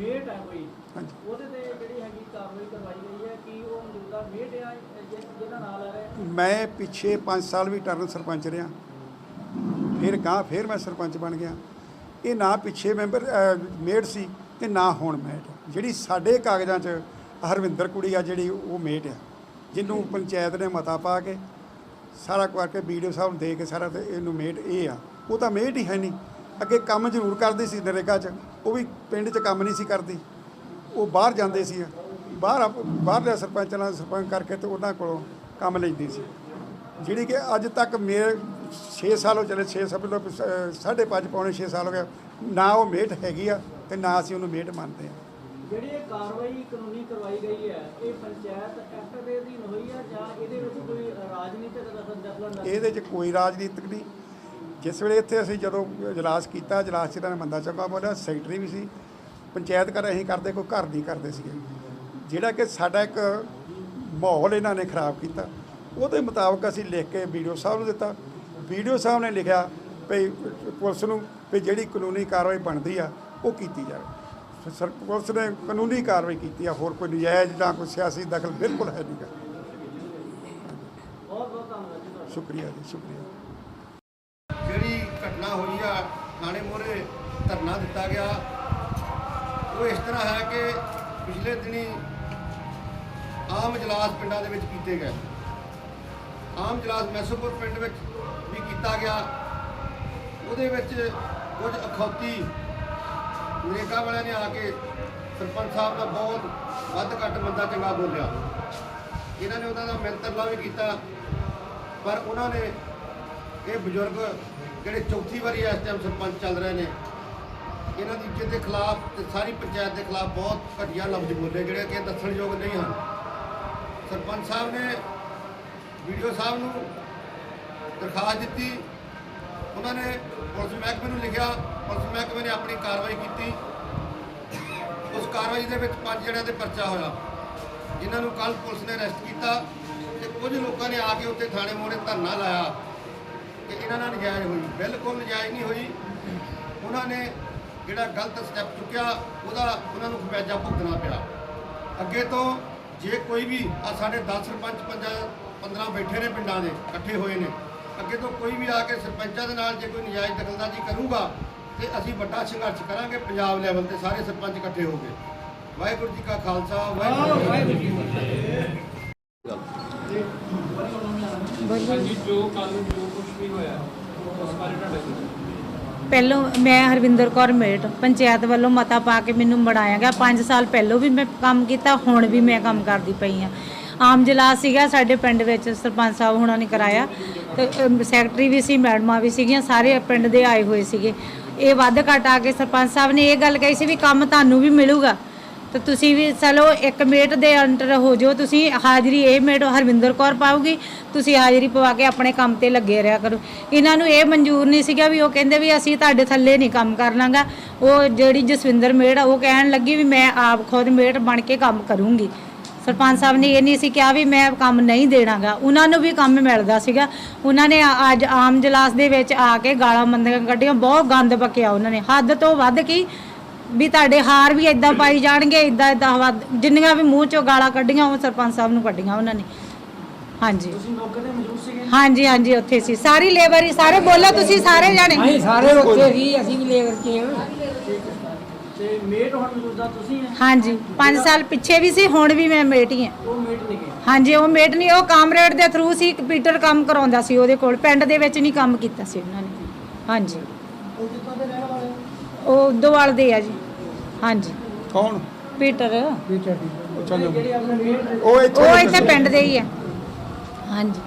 ਮੇਟ ਹੈ ਕੋਈ ਹਾਂਜੀ। ਉਹਦੇ ਤੇ ਜਿਹੜੀ ਹੈਗੀ ਕਾਰਵਾਈ ਕਰਵਾਈ ਗਈ ਹੈ ਕਿ ਉਹ ਮੌਜੂਦਾ ਮੇਟ ਆ ਜਿ- ਜਿਹਦਾ ਨਾਲ ਆ ਰਿਹਾ? ਮੈਂ ਪਿੱਛੇ 5 ਸਾਲ ਵੀ ਟਰਨ ਸਰਪੰਚ ਰਿਹਾ। ਫਿਰ ਗਾਂ ਫਿਰ ਮੈਂ ਸਰਪੰਚ ਬਣ ਗਿਆ। ਇਹ ਨਾ ਪਿੱਛੇ ਮੈਂਬਰ ਮੇਟ ਸੀ ਤੇ ਨਾ ਹੁਣ ਮੇਟ। ਜਿਹੜੀ ਸਾਡੇ ਕਾਗਜ਼ਾਂ 'ਚ ਹਰਵਿੰਦਰ ਕੁੜੀ ਆ ਜਿਹੜੀ ਉਹ ਮੇਟ ਆ। ਜਿਹਨੂੰ ਪੰਚਾਇਤ ਨੇ ਮਤਾ ਪਾ ਕੇ ਸਾਰਾ ਕਰਕੇ ਵੀਡੀਓ ਸਾਹਿਬ ਨੂੰ ਦੇ ਕੇ ਸਾਰਾ ਤੇ ਇਹਨੂੰ ਮੇਟ ਇਹ ਆ। ਉਹ ਤਾਂ ਮੇਟ ਹੀ ਹੈ ਨਹੀਂ। ਅੱਗੇ ਕੰਮ ਜ਼ਰੂਰ ਕਰਦੀ ਸੀ ਨਰੇਗਾ 'ਚ। ਉਹ ਵੀ ਪਿੰਡ 'ਚ ਕੰਮ ਨਹੀਂ ਸੀ ਕਰਦੀ। ਉਹ ਬਾਹਰ ਜਾਂਦੇ ਸੀ। ਬਾਹਰ ਬਾਹਰਲੇ ਸਰਪੰਚ ਨਾਲ ਸਰਪੰਚ ਕਰਕੇ ਤੇ ਉਹਨਾਂ ਕੋਲੋਂ ਕੰਮ ਲੈਂਦੀ ਸੀ। ਜਿਹੜੀ ਕਿ ਅੱਜ ਤੱਕ ਮੇਰੇ 6 ਸਾਲ ਹੋ ਚਲੇ 6 ਸਮਝ ਲਓ ਵੀ, ਅਹ, ਸਾਢੇ ਪੰਜ ਪੌਣੇ 6 ਸਾਲ ਹੋ ਗਏ। ਨਾ ਉਹ ਮੇਟ ਹੈਗੀ ਆ ਤੇ ਨਾ ਅਸੀਂ ਉਹਨੂੰ ਮੇਟ ਮੰਨਦੇ ਆ। ਜਿਹੜੀ ਇਹ ਕਾਰਵਾਈ ਕਾਨੂੰਨੀ ਕਰਵਾਈ ਗਈ ਹੈ ਇਹ ਪੰਚਾਇਤ ਐਕਟ ਦੇ ਅਧੀਨ ਹੋਈ ਹੈ ਜਾਂ ਇਹਦੇ ਵਿੱਚ ਕੋਈ ਰਾਜਨੀਤਿਕ ਦਖਲ ਦਖਲ ਇਹਦੇ 'ਚ ਕੋਈ ਰਾਜਨੀਤਿਕ ਨਹੀਂ। ਜਿਸ ਵੇਲੇ ਇੱਥੇ ਅਸੀਂ ਜਦੋਂ ਇਜਲਾਸ ਕੀਤਾ, ਇਜਲਾਸ 'ਚ ਇਹਨਾਂ ਨੇ ਬੰਦਾ ਚੰਗਾ ਬੋਲਿਆ, ਸੈਕਟਰੀ ਵੀ ਸੀ। ਪੰਚਾਇਤ ਘਰ ਅਸੀਂ ਕਰਦੇ, ਕੋਈ ਘਰ ਨਹੀਂ ਕਰਦੇ ਸੀਗੇ। ਜਿਹੜਾ ਕਿ ਸਾਡਾ ਇੱਕ ਮਾਹੌਲ ਇਹਨਾਂ ਨੇ ਖਰਾਬ ਕੀਤਾ। ਉਹਦੇ ਮੁਤਾਬਕ ਅਸੀਂ ਲਿਖ ਕੇ ਵੀਡੀਓ ਸਾਹਿਬ ਨੂੰ ਦਿੱਤਾ। ਵੀਡੀਓ ਸਾਹਿਬ ਨੇ ਲਿਖਿਆ ਵੀ ਪੁਲਿਸ ਨੂੰ ਵੀ ਜਿਹੜੀ ਕਾਨੂੰਨੀ ਕਾਰਵਾਈ ਬਣਦੀ ਆ, ਉਹ ਕੀਤੀ ਜਾਵੇ। ਸਰ, ਪੁਲਿਸ ਨੇ ਕਾਨੂੰਨੀ ਕਾਰਵਾਈ ਕੀਤੀ ਆ, ਹੋਰ ਕੋਈ ਨਜਾਇਜ਼ ਜਾਂ ਕੋਈ ਸਿਆਸੀ ਦਖਲ ਬਿਲਕੁਲ ਹੈ ਨਹੀਂਗਾ ਬਹੁਤ ਬਹੁਤ ਧੰਨਵਾਦ ਸ਼ੁਕਰੀਆ ਜੀ, ਸ਼ੁਕਰੀਆ। ਘਟਨਾ ਹੋਈ ਆ ਥਾਣੇ ਮੋਰੇ ਧਰਨਾ ਦਿੱਤਾ ਗਿਆ। ਉਹ ਇਸ ਤਰ੍ਹਾਂ ਹੈ ਕਿ ਪਿਛਲੇ ਦਿਨੀ ਆਮ ਇਜਲਾਸ ਪਿੰਡਾਂ ਦੇ ਵਿੱਚ ਕੀਤੇ ਗਏ। ਆਮ ਇਜਲਾਸ ਮੈਸੋਪੁਰ ਪਿੰਡ ਵਿੱਚ ਵੀ ਕੀਤਾ ਗਿਆ। ਉਹਦੇ ਵਿੱਚ ਕੁਝ ਅਖੌਤੀ ਨਰੇਗਾ ਵਾਲਿਆਂ ਨੇ ਆ ਕੇ ਸਰਪੰਚ ਸਾਹਿਬ ਦਾ ਬਹੁਤ ਵੱਧ ਘੱਟ ਮੰਦਾ ਚੰਗਾ ਬੋਲਿਆ। ਇਹਨਾਂ ਨੇ ਉਹਨਾਂ ਦਾ ਮਿਲਤਰਲਾ ਵੀ ਕੀਤਾ, ਪਰ ਉਹਨਾਂ ਨੇ ਇਹ ਬਜ਼ੁਰਗ ਜਿਹੜੇ ਚੌਥੀ ਵਾਰੀ ਇਸ ਟਾਈਮ ਸਰਪੰਚ ਚੱਲ ਰਹੇ ਨੇ, ਇਹਨਾਂ ਦੀ ਇੱਜ਼ਤ ਦੇ ਖਿਲਾਫ ਤੇ ਸਾਰੀ ਪੰਚਾਇਤ ਦੇ ਖਿਲਾਫ ਬਹੁਤ ਘਟੀਆ ਲਫ਼ਜ਼ ਬੋਲੇ ਜਿਹੜੇ ਕਿ ਦੱਸਣਯੋਗ ਨਹੀਂ ਹਨ। ਸਰਪੰਚ ਸਾਹਿਬ ਨੇ ਵੀਡੀਓ ਸਾਹਿਬ ਨੂੰ ਦਰਖਾਸਤ ਦਿੱਤੀ। ਉਹਨਾਂ ਨੇ ਪੁਲਿਸ ਮਹਿਕਮੇ ਨੂੰ ਲਿਖਿਆ, ਪੁਲਿਸ ਮਹਿਕਮੇ ਨੇ ਆਪਣੀ ਕਾਰਵਾਈ ਕੀਤੀ। ਉਸ ਕਾਰਵਾਈ ਦੇ ਵਿੱਚ ਪੰਜ ਜਣਿਆਂ ਤੇ ਪਰਚਾ ਹੋਇਆ। ਜਿਨ੍ਹਾਂ ਨੂੰ ਕੱਲ ਪੁਲਿਸ ਨੇ ਅਰੈਸਟ ਕੀਤਾ ਤੇ ਕੁਝ ਲੋਕਾਂ ਨੇ ਆ ਕੇ ਉੱਥੇ ਥਾਣੇ ਮੋੜੇ ਧਰਨਾ ਲਾਇਆ। ਕਿ ਇਹਨਾਂ ਨਾਲ ਨਜਾਇਜ਼ ਹੋਈ। ਬਿਲਕੁਲ ਨਜਾਇਜ਼ ਨਹੀਂ ਹੋਈ। ਉਹਨਾਂ ਨੇ ਜਿਹੜਾ ਗਲਤ ਸਟੈਪ ਚੁੱਕਿਆ ਉਹਦਾ ਉਹਨਾਂ ਨੂੰ ਖਮਿਆਜਾ ਭੁਗਤਣਾ ਪਿਆ। ਅੱਗੇ ਤੋਂ ਜੇ ਕੋਈ ਵੀ ਆ ਸਾਡੇ 10 ਸਰਪੰਚ ਪੰਜਾਂ 15 ਬੈਠੇ ਨੇ ਪਿੰਡਾਂ ਦੇ ਇਕੱਠੇ ਹੋਏ ਨੇ। ਅੱਗੇ ਤੋਂ ਕੋਈ ਵੀ ਆ ਕੇ ਸਰਪੰਚਾਂ ਦੇ ਨਾਲ ਜੇ ਕੋਈ ਨਜਾਇਜ਼ ਦਖਲਅੰਦਾਜ਼ੀ ਕਰੂਗਾ ਤੇ ਅਸੀਂ ਵੱਡਾ ਸੰਘਰਸ਼ ਕਰਾਂਗੇ ਪੰਜਾਬ ਲੈਵਲ ਤੇ ਸਾਰੇ ਸਰਪੰਚ ਇਕੱਠੇ ਹੋ ਕੇ। ਵਾਹਿਗੁਰੂ ਜੀ ਕਾ ਖਾਲਸਾ ਵਾਹਿਗੁਰੂ ਜੀ ਕੀ ਫਤਿਹ। ਜੋ ਕੱਲ ਜੋ ਕੁਝ ਹੋਇਆ? ਉਸ ਬਾਰੇ ਤੁਹਾਡਾ ਕੀ ਪਹਿਲੋਂ ਮੈਂ ਹਰਵਿੰਦਰ ਕੌਰ ਮੇਟ ਪੰਚਾਇਤ ਵੱਲੋਂ ਮਤਾ ਪਾ ਕੇ ਮੈਨੂੰ ਬਣਾਇਆ ਗਿਆ। 5 ਸਾਲ ਪਹਿਲੋਂ ਵੀ ਮੈਂ ਕੰਮ ਕੀਤਾ ਹੁਣ ਵੀ ਮੈਂ ਕੰਮ ਕਰਦੀ ਪਈ ਆ ਆਮ ਜਲਾਸ ਸੀਗਾ ਸਾਡੇ ਪਿੰਡ ਵਿੱਚ ਸਰਪੰਚ ਸਾਹਿਬ ਹੁਣਾਂ ਨੇ ਕਰਾਇਆ। ਤੇ ਅਮ, ਸੈਕਟਰੀ ਵੀ ਸੀ ਮੈਡਮਾਂ ਵੀ ਸੀਗੀਆਂ ਸਾਰੇ ਪਿੰਡ ਦੇ ਆਏ ਹੋਏ ਸੀਗੇ। ਇਹ ਵੱਧ ਘੱਟ ਆ ਕੇ ਸਰਪੰਚ ਸਾਹਿਬ ਨੇ ਇਹ ਗੱਲ ਕਹੀ ਸੀ ਵੀ ਕੰਮ ਤੁਹਾਨੂੰ ਵੀ ਮਿਲੂਗਾ। ਤੇ ਤੁਸੀਂ ਵੀ ਚਲੋ, ਇੱਕ ਮੇਟ ਦੇ ਅੰਡਰ ਹੋ ਜਾਓ। ਤੁਸੀਂ ਹਾਜ਼ਰੀ, ਇਹ ਮੇਟ ਹਰਵਿੰਦਰ ਕੌਰ ਪਾਉਗੀ ਤੁਸੀਂ ਹਾਜ਼ਰੀ ਪਵਾ ਕੇ ਆਪਣੇ ਕੰਮ ਤੇ ਲੱਗੇ ਰਿਹਾ ਕਰੋ। ਇਹਨਾਂ ਨੂੰ ਇਹ ਮਨਜ਼ੂਰ ਨਹੀਂ ਸੀਗਾ ਵੀ ਉਹ ਕਹਿੰਦੇ ਵੀ ਅਸੀਂ ਤੁਹਾਡੇ ਥੱਲੇ ਨਹੀਂ ਕੰਮ ਕਰਨਾਗਾ। ਉਹ ਜਿਹੜੀ ਜਸਵਿੰਦਰ ਮੇੜ ਆ, ਉਹ ਕਹਿਣ ਲੱਗੀ ਵੀ ਮੈਂ ਆਪ ਖੁਦ ਮੇਟ ਬਣ ਕੇ ਕੰਮ ਕਰੂੰਗੀ। ਸਰਪੰਚ ਸਾਹਿਬ ਨੇ ਇਹ ਨਹੀਂ ਸੀ ਕਿਹਾ ਵੀ ਮੈਂ ਕੰਮ ਨਹੀਂ ਦੇਣਾਗਾ। ਉਹਨਾਂ ਨੂੰ ਵੀ ਕੰਮ ਮਿਲਦਾ ਸੀਗਾ। ਉਹਨਾਂ ਨੇ ਅੱਜ ਆਮ ਜਲਾਸ ਦੇ ਵਿੱਚ ਆ ਕੇ ਗਾਲਾਂ ਮੰਦੀਆਂ ਕੱਢੀਆਂ। ਬਹੁਤ ਗੰਦ ਬਕਿਆ ਉਹਨਾਂ ਨੇ। ਹੱਦ ਤੋਂ ਵੱਧ ਕੀ ਵੀ ਤੁਹਾਡੇ ਹਾਰ ਵੀ ਇਦਾਂ ਪਾਈ ਜਾਣਗੇ ਇਦਾਂ ਇਦਾਂ ਜਿੰਨੀਆਂ ਵੀ ਮੂੰਹ ਚੋਂ ਗਾਲਾਂ ਕੱਢੀਆਂ ਉਹ ਸਰਪੰਚ ਸਾਹਿਬ ਨੂੰ ਕੱਢੀਆਂ ਉਹਨਾਂ ਨੇ। ਹਾਂਜੀ। ਤੁਸੀਂ ਮੌਕੇ ਤੇ ਮੌਜੂਦ ਸੀਗੇ? ਹਾਂਜੀ ਹਾਂਜੀ ਉੱਥੇ ਸੀ। ਸਾਰੀ ਲੇਬਰ ਹੀ ਸਾਰੇ ਬੋਲੋ ਤੁਸੀਂ ਸਾਰੇ ਜਾਣੇ। ਅਸੀਂ ਸਾਰੇ ਉੱਥੇ ਸੀ ਅਸੀਂ ਵੀ ਲੇਬਰ 'ਚ ਹਾਂ ਤੇ ਮੇਟ ਹੁਣ ਮੌਜੂਦਾ ਤੁਸੀਂ ਹੈ? ਹਾਂਜੀ 5 ਸਾਲ ਪਿੱਛੇ ਵੀ ਸੀ ਹੁਣ ਵੀ ਮੈਂ ਮੇਟੀ ਹਾਂ ਉਹ ਮੇਟ ਨਹੀਂ ਗਏ? ਹਾਂਜੀ ਉਹ ਮੇਟ ਨਹੀਂ ਉਹ ਕਾਮਰੇਡ ਦੇ ਥਰੂ ਸੀ ਕੰਪਿਊਟਰ ਕੰਮ ਕਰਾਉਂਦਾ ਸੀ ਉਹਦੇ ਕੋਲ। ਪਿੰਡ ਦੇ ਵਿੱਚ ਨਹੀਂ ਕੰਮ ਕੀਤਾ ਸੀ ਉਹਨਾਂ ਨੇ। ਹਾਂਜੀ। ਉਹ ਕਿੱਥੋਂ ਦੇ ਰਹਿਣ ਵਾਲੇ? ਹੋ? ਉਹ ਦੋਵਾਲ ਦੇ ਆ ਜੀ। ਹਾਂਜੀ। ਕੌਣ? ਪੀਟਰ। ਮੇਟ ਉਹ ਇੱਥੇ ਉਹ ਇੱਥੇ ਪਿੰਡ ਦੇ ਹੀ ਆ। ਹਾਂਜੀ।